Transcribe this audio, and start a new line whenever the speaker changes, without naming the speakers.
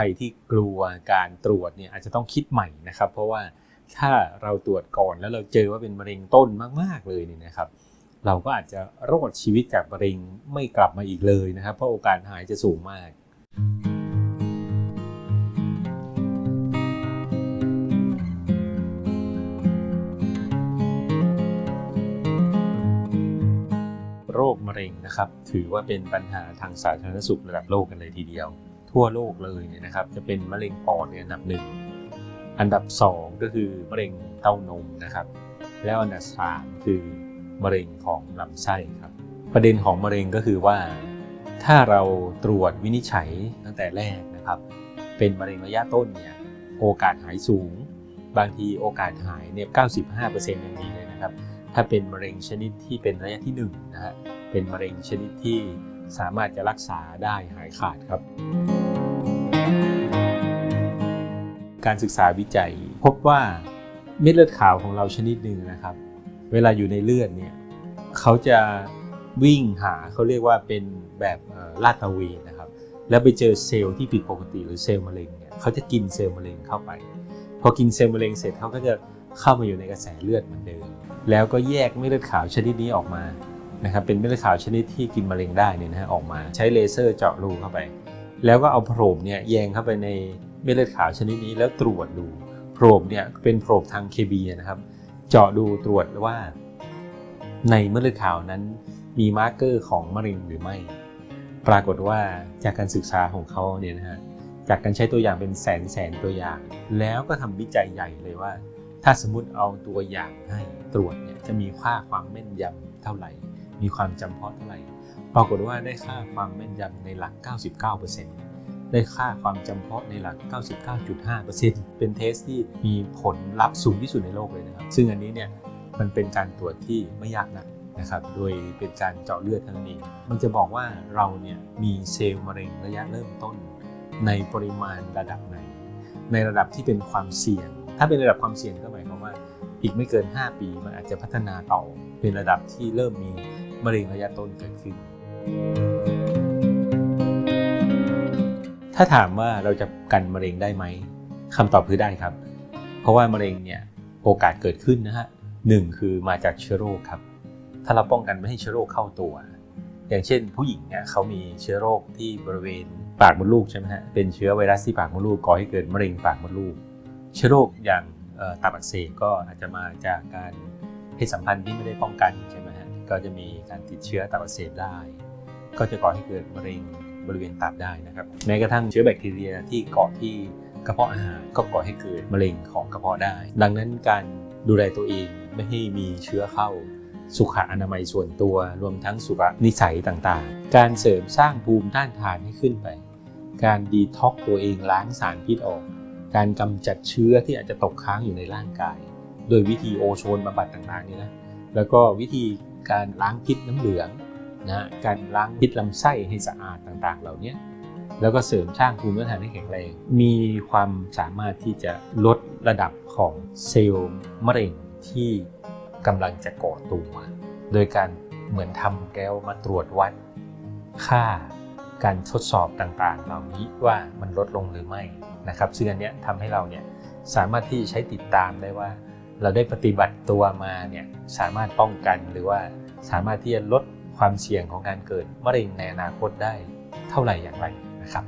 รที่กลัวการตรวจเนี่ยอาจจะต้องคิดใหม่นะครับ เพราะว่าถ้าเราตรวจก่อนแล้วเราเจอว่าเป็นมะเร็งต้นมาก ๆเลยเนี่ยนะครับ เราก็อาจจะรอดชีวิตจากมะเร็งไม่กลับมาอีกเลยนะครับ เพราะโอกาสหายจะสูงมาก โรคมะเร็งนะครับ ถือว่าเป็นปัญหาทางสาธารณสุขระดับโลกกันเลยทีเดียว ทั่วโลกเลยเนี่ยนะครับ จะเป็นมะเร็งปอดเนี่ยอันดับหนึ่งอันดับสองก็คือมะเร็งเต้านมนะครับ แล้วอันดับสามคือมะเร็งของลำไส้ครับ ประเด็นของมะเร็งก็คือว่า ถ้าเราตรวจวินิจฉัยตั้งแต่แรกนะครับ เป็นมะเร็งระยะต้นเนี่ยโอกาสหายสูง บางทีโอกาสหายเนี่ย95%ยังมีเลยนะครับ ถ้าเป็นมะเร็งชนิดที่เป็นระยะที่1นะฮะเป็นมะเร็งชนิดที่สามารถจะรักษาได้หายขาดครับ การศึกษาวิจัย พบว่าเม็ดเลือดขาวของเราชนิดหนึ่งนะครับ เวลาอยู่ในเลือดเนี่ยเขาจะวิ่งหาเขาเรียกว่าเป็นแบบลาดตะเวนนะครับ แล้วไปเจอเซลล์ที่ผิดปกติหรือเซลล์มะเร็งเนี่ยเขาจะกินเซลล์มะเร็งเข้าไป พอกินเซลล์มะเร็งเสร็จเขาก็จะเข้ามาอยู่ในกระแสเลือดเหมือนเดิมแล้วก็แยกเม็ดเลือดขาวชนิดนี้ออกมานะครับเป็นเม็ดเลือดขาวชนิดที่กินมะเร็งได้เนี่ยนะฮะออกมาใช้เลเซอร์เจาะรูเข้าไป แล้วก็เอาโพรบเนี่ยแยงเข้าไปใน ม็ดเลือดขาวชนิดนี้แล้วตรวจดูโพรบเนี่ยเป็นโพรบทางเคมีนะครับ เจาะดูตรวจว่า ในเม็ดเลือดขาวนั้น มีมาร์กเกอร์ของมะเร็งหรือไม่ ปรากฏว่าจากการศึกษาของเขาเนี่ยนะฮะจากการใช้ตัวอย่างเป็นแสนแสนตัวอย่าง แล้วก็ทำวิจัยใหญ่เลยว่า ถ้าสมมติเอาตัวอย่างให้ตรวจเนี่ยจะมีค่าความแม่นยำเท่าไหร่ มีความจำเพาะเท่าไหร่ ปรากฏว่าได้ค่าความแม่นยำในหลัก 99% ได้ค่าความจำเพาะในหลัก 99.5%เป็นเทสที่มีผลลัพธ์สูงที่สุดในโลกเลยนะครับ ซึ่งอันนี้เนี่ยมันเป็นการตรวจที่ไม่ยากนักนะครับ โดยเป็นการเจาะเลือดเท่านั้นเอง มันจะบอกว่าเราเนี่ยมีเซลล์มะเร็งระยะเริ่มต้น ในปริมาณระดับไหน ในระดับที่เป็นความเสี่ยง ถ้าเป็นระดับความเสี่ยงก็หมายความว่า อีกไม่เกิน 5 ปี มันอาจจะพัฒนาต่อเป็นระดับที่เริ่มมีมะเร็งระยะต้นเกิดขึ้น ถ้าถามว่าเราจะกันมะเร็งได้ไหมคำตอบคือได้ครับ เพราะว่ามะเร็งเนี่ยโอกาสเกิดขึ้นนะฮะหนึ่งคือมาจากเชื้อโรคครับ ถ้าเราป้องกันไม่ให้เชื้อโรคเข้าตัว อย่างเช่น ผู้หญิงเนี่ยเขามีเชื้อโรคที่บริเวณปากมดลูกใช่ไหมฮะเป็นเชื้อไวรัสที่ปากมดลูกก่อให้เกิดมะเร็งปากมดลูก เชื้อโรคอย่างตับอักเสบก็อาจจะมาจากการเพศสัมพันธ์ที่ไม่ได้ป้องกันใช่ไหมฮะก็จะมีการติดเชื้อตับอักเสบได้ ก็จะก่อให้เกิดมะเร็ง บริเวณตับได้นะครับ แม้กระทั่งเชื้อแบคทีเรียที่เกาะที่กระเพาะอาหารก็ก่อให้เกิดมะเร็งของกระเพาะได้ ดังนั้นการดูแลตัวเองไม่ให้มีเชื้อเข้าสุขอนามัยส่วนตัวรวมทั้งสุขนิสัยต่างๆ การเสริมสร้างภูมิต้านทานให้ขึ้นไป การดีท็อกตัวเองล้างสารพิษออก การกำจัดเชื้อที่อาจจะตกค้างอยู่ในร่างกาย โดยวิธีโอโซนบำบัดต่างๆนี่นะ แล้วก็วิธีการล้างพิษน้ำเหลือง นะการล้างพิษลำไส้ให้สะอาดต่างๆ เหล่านี้แล้วก็เสริมสร้างภูมิต้านทานให้แข็งแรง มีความสามารถที่จะลดระดับของเซลล์มะเร็งที่กำลังจะก่อตัว โดยการเหมือนทำแก้วมาตรวจวัด ค่าการทดสอบต่างๆ เหล่านี้ว่ามันลดลงหรือไม่นะครับซึ่งอันนี้ทำให้เราเนี่ยสามารถที่ใช้ติดตามได้ว่า เราได้ปฏิบัติตัวมาเนี่ยสามารถป้องกันหรือว่าสามารถที่จะลด ความเสี่ยงของการเกิดมะเร็งในอนาคตได้เท่าไหร่อย่างไรนะครับ